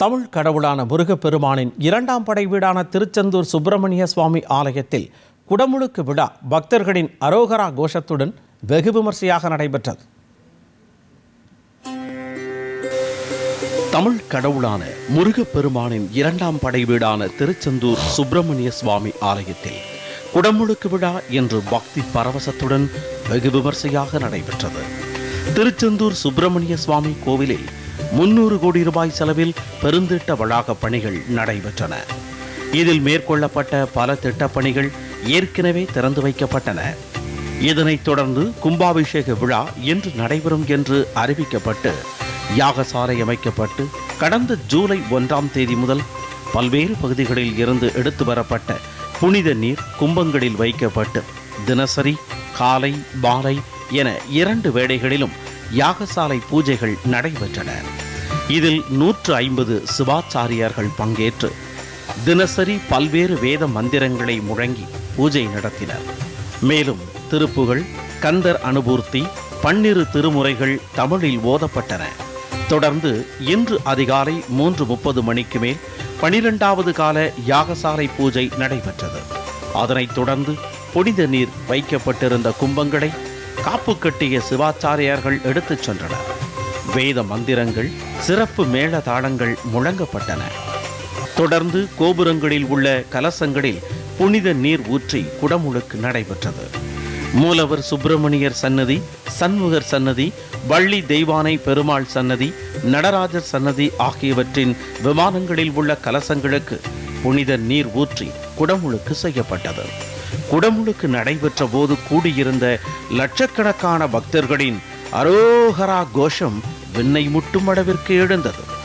தமிழ் கடவுளான முருகப்பெருமானின் இரண்டாம் படை வீடான திருச்செந்தூர் சுப்பிரமணிய சுவாமி ஆலயத்தில் குடமுழுக்கு விழா பக்தர்களின் அரோகரா கோஷத்துடன் வெகு விமர்சையாக நடைபெற்றது. தமிழ் கடவுளான முருகப்பெருமானின் இரண்டாம் படை வீடான திருச்செந்தூர் சுப்பிரமணிய சுவாமி ஆலயத்தில் குடமுழுக்கு விழா என்று பக்தி பரவசத்துடன் வெகு விமர்சையாக நடைபெற்றது. திருச்செந்தூர் சுப்பிரமணிய சுவாமி கோவிலில் முன்னூறு கோடி ரூபாய் செலவில் பெருந்திட்ட வளாக பணிகள் நடைபெற்றன. இதில் மேற்கொள்ளப்பட்ட பல திட்டப்பணிகள் ஏற்கனவே திறந்து வைக்கப்பட்டன. இதனைத் தொடர்ந்து கும்பாபிஷேக விழா இன்று நடைபெறும் என்று அறிவிக்கப்பட்டு யாகசாலை அமைக்கப்பட்டு கடந்த ஜூலை ஒன்றாம் தேதி முதல் பல்வேறு பகுதிகளில் இருந்து எடுத்து வரப்பட்ட புனித நீர் கும்பங்களில் வைக்கப்பட்டு தினசரி காலை மாலை என இரண்டு வேளைகளிலும் யாகசாலை பூஜைகள் நடைபெற்றன. இதில் நூற்று ஐம்பது சிவாச்சாரியார்கள் பங்கேற்று தினசரி பல்வேறு வேத மந்திரங்களை முழங்கி பூஜை நடத்தினர். மேலும் திருப்புகள் கந்தர் அனுபூர்த்தி பன்னிரு திருமுறைகள் தமிழில் ஓதப்பட்டன. தொடர்ந்து இன்று அதிகாலை மூன்று முப்பது மணிக்கு மேல் பனிரெண்டாவது கால யாகசாலை பூஜை நடைபெற்றது. அதனைத் தொடர்ந்து புனித நீர் வைக்கப்பட்டிருந்த கும்பங்களை காப்பு கட்டிய சிவாச்சாரியார்கள் எடுத்துச் சென்றனர். வேத மந்திரங்கள் சிறப்பு மேள தாளங்கள் முழங்கப்பட்டன. தொடர்ந்து கோபுரங்களில் உள்ள கலசங்களில் புனித நீர் ஊற்றி குடமுழுக்கு நடைபெற்றது. மூலவர் சுப்பிரமணியர் சன்னதி சண்முகர் சன்னதி வள்ளி தெய்வானை பெருமாள் சன்னதி நடராஜர் சன்னதி ஆகியவற்றின் விமானங்களில் உள்ள கலசங்களுக்கு புனித நீர் ஊற்றி குடமுழுக்கு செய்யப்பட்டது. குடமுழுக்கு நடைபெற்ற போது கூடியிருந்த லட்சக்கணக்கான பக்தர்களின் அரோகரா கோஷம் விண்ணை முட்டும் அளவிற்கு எழுந்தது.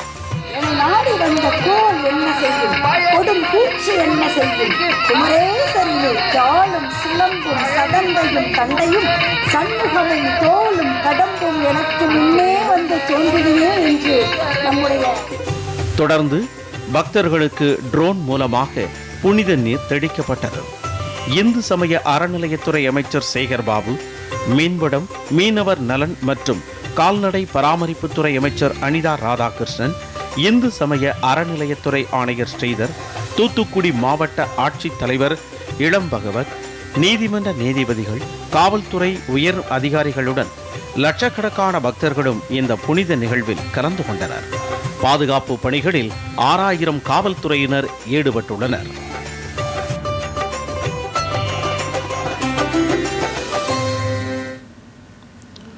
தொடர்ந்து பக்தர்களுக்கு ட்ரோன் மூலமாக புனித நீர் தெளிக்கப்பட்டது. இந்து சமய அறநிலையத்துறை அமைச்சர் சேகர் பாபு மீன்வடம் மீனவர் நலன் மற்றும் கால்நடை பராமரிப்புத்துறை அமைச்சர் அனிதா ராதாகிருஷ்ணன் இந்து சமய அறநிலையத்துறை ஆணையர் ஸ்ரீதர் தூத்துக்குடி மாவட்ட ஆட்சித்தலைவர் இளம் பகவத் நீதிமன்ற நீதிபதிகள் காவல்துறை உயர் அதிகாரிகளுடன் லட்சக்கணக்கான பக்தர்களும் இந்த புனித நிகழ்வில் கலந்து கொண்டனர். பாதுகாப்பு பணிகளில் ஆறாயிரம் காவல்துறையினர் ஈடுபட்டுள்ளனர்.